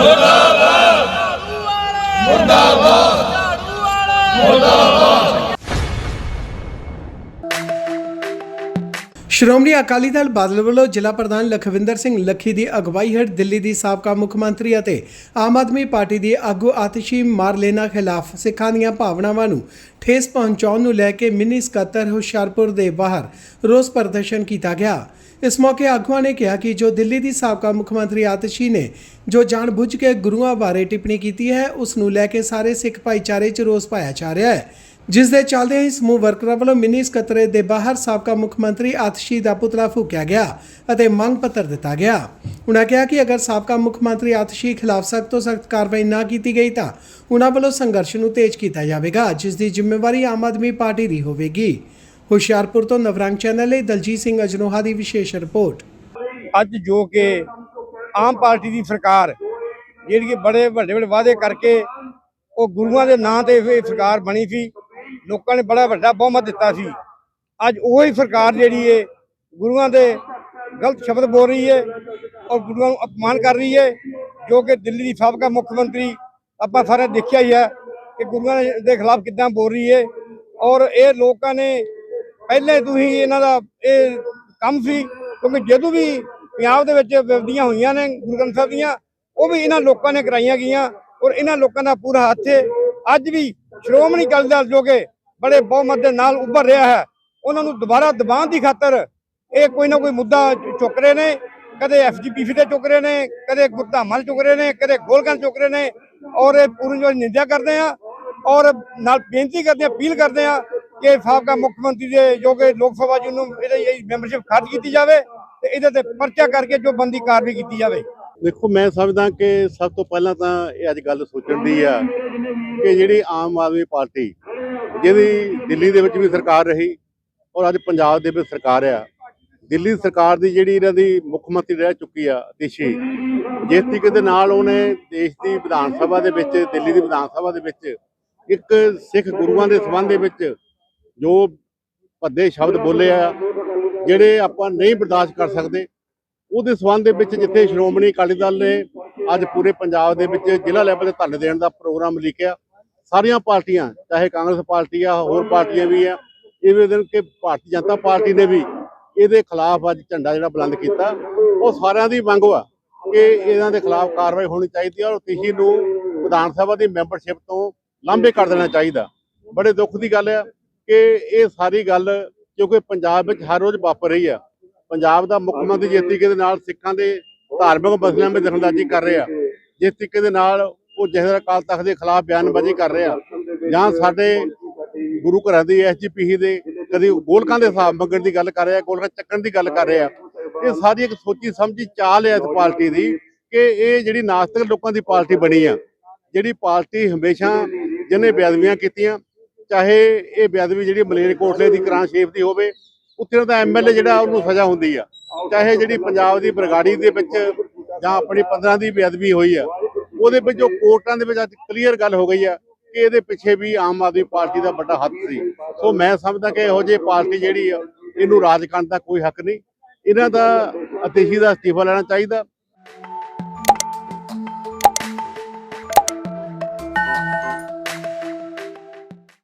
Lord. Shiromani Akali Dal Badal ਵੱਲੋਂ ਜ਼ਿਲ੍ਹਾ ਪ੍ਰਧਾਨ ਲਖਵਿੰਦਰ ਸਿੰਘ ਲੱਖੀ ਦੀ ਅਗਵਾਈ ਹੇਠ ਦਿੱਲੀ ਦੀ ਸਾਬਕਾ ਮੁੱਖ ਮੰਤਰੀ ਅਤੇ ਆਮ ਆਦਮੀ ਪਾਰਟੀ ਦੀ ਆਗੂ ਆਤਿਸ਼ੀ ਮਾਰਲੇਨਾ ਖਿਲਾਫ ਸਿੱਖਾਂ ਦੀਆਂ ਭਾਵਨਾਵਾਂ ਨੂੰ ਠੇਸ ਪਹੁੰਚਾਉਣ ਨੂੰ ਲੈ ਕੇ ਮਿੰਨੀ ਸਕੱਤਰ ਹੁਸ਼ਿਆਰਪੁਰ ਦੇ ਬਾਹਰ ਰੋਸ ਪ੍ਰਦਰਸ਼ਨ ਕੀਤਾ ਗਿਆ। ਇਸ ਮੌਕੇ ਆਗੂਆਂ ਨੇ ਕਿਹਾ ਕਿ ਜੋ ਦਿੱਲੀ ਦੀ ਸਾਬਕਾ ਮੁੱਖ ਮੰਤਰੀ ਆਤਿਸ਼ੀ ਨੇ ਜੋ ਜਾਣਬੁੱਝ ਕੇ ਗੁਰੂਆਂ ਬਾਰੇ ਟਿੱਪਣੀ ਕੀਤੀ ਹੈ, ਉਸ ਨੂੰ ਲੈ ਕੇ ਸਾਰੇ ਸਿੱਖ ਭਾਈਚਾਰੇ 'ਚ ਰੋਸ ਪਾਇਆ ਜਾ ਰਿਹਾ ਹੈ। ਜਿਸ ਦੇ ਚੱਲਦਿਆਂ ਹੀ ਸਮੂਹ ਵਰਕਰਾਂ ਵੱਲੋਂ ਮਿਨੀ ਸਕੱਤਰੇ ਦੇ ਬਾਹਰ ਸਾਬਕਾ ਮੁੱਖ ਮੰਤਰੀ ਆਤਸ਼ੀ ਦਾ ਪੁਤਲਾ ਫੂਕਿਆ ਗਿਆ ਅਤੇ ਮੰਗ ਪੱਤਰ ਦਿੱਤਾ ਗਿਆ। ਉਨ੍ਹਾਂ ਕਿਹਾ ਕਿ ਅਗਰ ਸਾਬਕਾ ਮੁੱਖ ਮੰਤਰੀ ਆਤਸ਼ੀ ਖਿਲਾਫ ਸਖਤ ਤੋਂ ਸਖਤ ਕਾਰਵਾਈ ਨਾ ਕੀਤੀ ਗਈ ਤਾਂ ਉਨ੍ਹਾਂ ਵੱਲੋਂ ਸੰਘਰਸ਼ ਨੂੰ ਤੇਜ਼ ਕੀਤਾ ਜਾਵੇਗਾ, ਜਿਸ ਦੀ ਜ਼ਿੰਮੇਵਾਰੀ ਆਮ ਆਦਮੀ ਪਾਰਟੀ ਦੀ ਹੋਵੇਗੀ। ਹੁਸ਼ਿਆਰਪੁਰ ਤੋਂ ਨਵਰੰਗ ਚੈਨਲ ਲਈ ਦਲਜੀਤ ਸਿੰਘ ਅਜਨੋਹਾ ਦੀ ਵਿਸ਼ੇਸ਼ ਰਿਪੋਰਟ। ਅੱਜ ਜੋ ਕਿ ਆਮ ਪਾਰਟੀ ਦੀ ਸਰਕਾਰ, ਜਿਹੜੀ ਕਿ ਬੜੇ ਵੱਡੇ ਵੱਡੇ ਵਾਅਦੇ ਕਰਕੇ ਉਹ ਗੁਰੂਆਂ ਦੇ ਨਾਂ ਤੇ ਇਹ ਸਰਕਾਰ ਬਣੀ ਸੀ ਲੋਕਾਂ ਨੇ ਬੜਾ ਵੱਡਾ ਬਹੁਮਤ ਦਿੱਤਾ ਸੀ। ਅੱਜ ਉਹੀ ਸਰਕਾਰ ਜਿਹੜੀ ਏ, ਗੁਰੂਆਂ ਦੇ ਗਲਤ ਸ਼ਬਦ ਬੋਲ ਰਹੀ ਏ ਔਰ ਗੁਰੂਆਂ ਨੂੰ ਅਪਮਾਨ ਕਰ ਰਹੀ ਏ, ਜੋ ਕਿ ਦਿੱਲੀ ਦੀ ਸਾਬਕਾ ਮੁੱਖ ਮੰਤਰੀ ਆਪਾਂ ਸਾਰੇ ਦੇਖਿਆ ਹੀ ਹੈ ਕਿ ਗੁਰੂਆਂ ਦੇ ਖਿਲਾਫ ਕਿੱਦਾਂ ਬੋਲ ਰਹੀ ਏ। ਔਰ ਇਹ ਲੋਕਾਂ ਨੇ ਪਹਿਲੇ ਤੋਂ ਹੀ ਇਹਨਾਂ ਦਾ ਇਹ ਕੰਮ ਸੀ, ਕਿਉਂਕਿ ਜਦੋਂ ਵੀ ਪੰਜਾਬ ਦੇ ਵਿੱਚ ਵਿਵਧੀਆਂ ਹੋਈਆਂ ਨੇ ਗੁਰੂ ਗ੍ਰੰਥ ਸਾਹਿਬ ਦੀਆਂ, ਉਹ ਵੀ ਇਹਨਾਂ ਲੋਕਾਂ ਨੇ ਕਰਾਈਆਂ ਗਈਆਂ ਔਰ ਇਹਨਾਂ ਲੋਕਾਂ ਦਾ ਪੂਰਾ ਹੱਥ ਹੈ ਅੱਜ ਵੀ ਸ਼੍ਰੋਮਣੀ ਅਕਾਲੀ ਦਲ ਜੋ ਕਿ ਬੜੇ ਬਹੁਮਤ ਦੇ ਨਾਲ ਉੱਭਰ ਰਿਹਾ ਹੈ। ਉਹਨਾਂ ਨੂੰ ਦੁਬਾਰਾ ਦਬਾਉਣ ਦੀ ਖਾਤਰ ਇਹ ਕੋਈ ਨਾ ਕੋਈ ਮੁੱਦਾ ਚੁੱਕ ਰਹੇ ਨੇ, ਕਦੇ ਐਫਜੀਪੀਸੀ ਤੇ ਚੁੱਕ ਰਹੇ ਨੇ, ਕਦੇ ਗੁਰਧਾਮਾਂ ਚੁੱਕ ਰਹੇ ਨੇ, ਕਦੇ ਗੋਲਗੰਜ ਚੁੱਕ ਰਹੇ ਨੇ ਔਰ ਇਹ ਪੂਰਨ ਜੋ ਨਿੰਦਿਆ ਕਰਦੇ ਆ ਔਰ ਨਾਲ ਬੇਨਤੀ ਕਰਦੇ ਆ, ਅਪੀਲ ਕਰਦੇ ਆ ਕਿ ਸਾਬਕਾ ਮੁੱਖ ਮੰਤਰੀ ਦੇ ਜੋ ਕਿ ਲੋਕ ਸਭਾ ਜੀ ਨੂੰ ਇਹਦੀ ਮੈਂਬਰਸ਼ਿਪ ਖਤਮ ਕੀਤੀ ਜਾਵੇ ਤੇ ਇਹਦੇ ਤੇ ਪਰਚਾ ਕਰਕੇ ਜੋ ਬੰਦੀ ਕਾਰਵਾਈ ਕੀਤੀ ਜਾਵੇ। ਦੇਖੋ, ਮੈਂ ਸਮਝਦਾ ਕਿ ਸਭ ਤੋਂ ਪਹਿਲਾਂ ਤਾਂ ਇਹ ਅੱਜ ਗੱਲ ਸੋਚਣ ਦੀ ਆ ਕਿ ਜਿਹੜੀ ਆਮ ਆਦਮੀ ਪਾਰਟੀ ਜਿਹਦੀ ਦਿੱਲੀ ਦੇ ਵਿੱਚ ਵੀ ਸਰਕਾਰ ਰਹੀ ਔਰ ਅੱਜ ਪੰਜਾਬ ਦੇ ਵਿੱਚ ਸਰਕਾਰ ਆ, ਦਿੱਲੀ ਸਰਕਾਰ ਦੀ ਜਿਹੜੀ ਇਹਨਾਂ ਦੀ ਮੁੱਖ ਮੰਤਰੀ ਰਹਿ ਚੁੱਕੀ ਆ ਦੇਸ਼ੀ ਜਿਸ ਤਰੀਕੇ ਦੇ ਨਾਲ ਉਹਨੇ ਦੇਸ਼ ਦੀ ਵਿਧਾਨ ਸਭਾ ਦੇ ਵਿੱਚ, ਦਿੱਲੀ ਦੀ ਵਿਧਾਨ ਸਭਾ ਦੇ ਵਿੱਚ ਇੱਕ ਸਿੱਖ ਗੁਰੂਆਂ ਦੇ ਸੰਬੰਧ ਦੇ ਵਿੱਚ ਜੋ ਭੱਦੇ ਸ਼ਬਦ ਬੋਲੇ ਆ, ਜਿਹੜੇ ਆਪਾਂ ਨਹੀਂ ਬਰਦਾਸ਼ਤ ਕਰ ਸਕਦੇ ਉਹਦੇ ਸਬੰਧ ਦੇ ਵਿੱਚ ਜਿੱਥੇ ਸ਼੍ਰੋਮਣੀ ਅਕਾਲੀ ਦਲ ਨੇ ਅੱਜ ਪੂਰੇ ਪੰਜਾਬ ਦੇ ਵਿੱਚ ਜ਼ਿਲ੍ਹਾ ਲੈਵਲ ਤੇ ਧਰਨੇ ਦੇਣ ਦਾ ਪ੍ਰੋਗਰਾਮ ਲਿਖਿਆ ਸਾਰੀਆਂ ਪਾਰਟੀਆਂ, ਚਾਹੇ ਕਾਂਗਰਸ ਪਾਰਟੀ ਆ, ਹੋਰ ਪਾਰਟੀਆਂ ਵੀ ਆ ਇਹ ਦਿਨ ਕਿ ਭਾਰਤੀ ਜਨਤਾ ਪਾਰਟੀ ਨੇ ਵੀ ਇਹਦੇ ਖਿਲਾਫ ਅੱਜ ਝੰਡਾ ਜਿਹੜਾ ਬੁਲੰਦ ਕੀਤਾ। ਉਹ ਸਾਰਿਆਂ ਦੀ ਮੰਗ ਵਾ ਕਿ ਇਹਨਾਂ ਦੇ ਖਿਲਾਫ ਕਾਰਵਾਈ ਹੋਣੀ ਚਾਹੀਦੀ ਹੈ ਔਰ ਤਿਸ਼ੀ ਨੂੰ ਵਿਧਾਨ ਸਭਾ ਦੀ ਮੈਂਬਰਸ਼ਿਪ ਤੋਂ ਲਾਂਭੇ ਕਰ ਦੇਣਾ ਚਾਹੀਦਾ। ਬੜੇ ਦੁੱਖ ਦੀ ਗੱਲ ਆ ਕਿ ਇਹ ਸਾਰੀ ਗੱਲ ਕਿਉਂਕਿ ਪੰਜਾਬ ਵਿੱਚ ਹਰ ਰੋਜ਼ ਵਾਪਰ ਰਹੀ ਆ। ਪੰਜਾਬ ਦਾ ਮੁੱਖ ਮੰਤਰੀ ਜਿਸ ਤਰੀਕੇ ਦੇ ਨਾਲ ਸਿੱਖਾਂ ਦੇ ਧਾਰਮਿਕ ਮਸਲਿਆਂ ਵਿੱਚ ਦਖਲਅੰਦਾਜ਼ੀ ਕਰ ਰਿਹਾ, ਜਿਸ ਤਰੀਕੇ ਦੇ ਨਾਲ ਉਹ ਜਹਦਰ ਅਕਾਲ ਤਖਤ ਦੇ ਖਿਲਾਫ ਬਿਆਨਬਾਜ਼ੀ ਕਰ ਰਿਹਾ, ਜਾਂ ਸਾਡੇ ਗੁਰੂ ਘਰਾਂ ਦੀ ਐਸਜੀਪੀਸੀ ਦੇ ਕਦੀ ਗੋਲਕਾਂ ਦੇ ਹਿਸਾਬ ਮੰਗਣ ਦੀ ਗੱਲ ਕਰ ਰਿਹਾ, ਗੋਲਕਾਂ ਚੱਕਣ ਦੀ ਗੱਲ ਕਰ ਰਿਹਾ। ਇਹ ਸਾਰੀ ਇੱਕ ਸੋਚੀ ਸਮਝੀ ਚਾਲ ਹੈ ਇਸ ਪਾਰਟੀ ਦੀ ਕਿ ਇਹ ਜਿਹੜੀ ਨਾਸਤਿਕ ਲੋਕਾਂ ਦੀ ਪਾਰਟੀ ਬਣੀ ਆ, ਜਿਹੜੀ ਪਾਰਟੀ ਹਮੇਸ਼ਾ ਜਿਹਨੇ ਬੇਅਦਬੀਆਂ ਕੀਤੀਆਂ, ਚਾਹੇ ਇਹ ਬੇਅਦਬੀ ਜਿਹੜੀ ਮਲੇਰਕੋਟਲੇ ਦੀ ਕਰਾਂ ਸ਼ੇਫ ਦੀ ਹੋਵੇ ਉੱਥੇ ਦਾ ਐਮਐਲਏ ਜਿਹੜਾ ਉਹਨੂੰ ਸਜ਼ਾ ਹੁੰਦੀ ਆ। ਚਾਹੇ ਜਿਹੜੀ ਪੰਜਾਬ ਦੀ ਬਰਗਾੜੀ ਦੇ ਵਿੱਚ ਜਾਂ ਆਪਣੀ 15 ਦੀ ਬੇਅਦਬੀ ਹੋਈ ਆ, ਉਹਦੇ ਵਿੱਚ ਜੋ ਕੋਰਟਾਂ ਦੇ ਵਿੱਚ ਅੱਜ ਕਲੀਅਰ ਗੱਲ ਹੋ ਗਈ ਆ ਕਿ ਇਹਦੇ ਪਿੱਛੇ ਵੀ ਆਮ ਆਦਮੀ ਪਾਰਟੀ ਦਾ ਵੱਡਾ ਹੱਥ ਸੀ। ਸੋ ਮੈਂ ਸਮਝਦਾ ਕਿ ਇਹੋ ਜਿਹੀ ਪਾਰਟੀ ਜਿਹੜੀ ਆ, ਇਹਨੂੰ ਰਾਜ ਕਰਨ ਦਾ ਕੋਈ ਹੱਕ ਨਹੀਂ। ਇਹਨਾਂ ਦਾ ਅਤੀਸ਼ੀ ਦਾ ਅਸਤੀਫਾ ਲੈਣਾ ਚਾਹੀਦਾ।